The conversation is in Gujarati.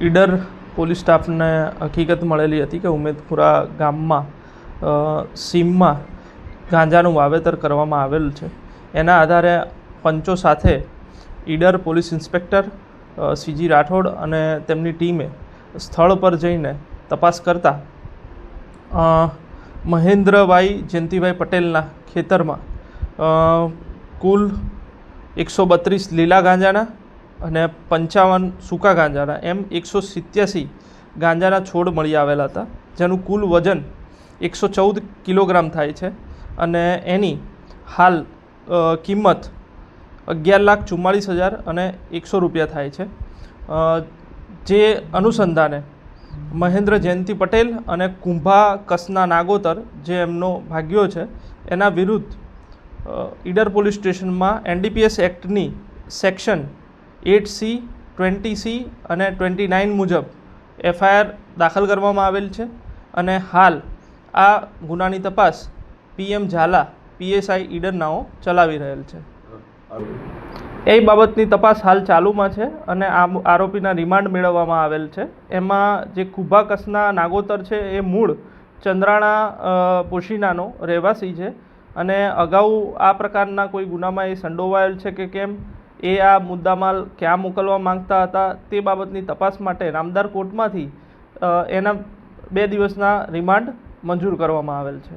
ઈડર પોલીસ સ્ટાફને હકીકત મળેલી હતી કે ઉમેદપુરા ગામમાં સીમમાં ગાંજાનું વાવેતર કરવામાં આવેલ છે. એના આધારે પંચો સાથે Idar police inspector C G Rathod અને તેમની ટીમે સ્થળ પર જઈને તપાસ કરતા મહેન્દ્રભાઈ જયંતિભાઈ પટેલના ખેતરમાં કુલ એકસો બત્રીસ લીલા ગાંજાના અને પંચાવન સૂકા ગાંજાના, એમ એકસો સિત્યાસી ગાંજાના છોડ મળી આવેલા હતા, જેનું કુલ વજન એકસો ચૌદ કિલોગ્રામ થાય છે. અને એની હાલ કિંમત અગિયાર લાખ ચુમ્માળીસ હજાર અને એકસો રૂપિયા થાય છે. જે અનુસંધાને મહેન્દ્ર જયંતિ પટેલ અને કુંભા કસના નાગોતર જે એમનો ભાગ્યો છે, એના વિરુદ્ધ ઈડર પોલીસ સ્ટેશનમાં NDPS એક્ટની section eight C, twenty C અને ટ્વેન્ટી નાઇન મુજબ એફઆઈઆર દાખલ કરવામાં આવેલ છે અને હાલ આ ગુનાની તપાસ P M Zala, PSI Idar નાઓ ચલાવી રહેલ છે. એ બાબતની તપાસ હાલ ચાલુમાં છે અને આ આરોપીના રિમાન્ડ મેળવવામાં આવેલ છે. એમાં જે ખુભા કસના નાગોતર છે એ મૂળ ચંદ્રાણા પોશીનાનો રહેવાસી છે અને અગાઉ આ પ્રકારના કોઈ ગુનામાં એ સંડોવાયેલ છે કે કેમ? એ આ મુદ્દામાલ ક્યાં મોકલવા માંગતા હતા તે બાબતની તપાસ માટે રામદાર કોર્ટમાંથી એના બે દિવસના રિમાન્ડ મંજૂર કરવામાં આવેલ છે.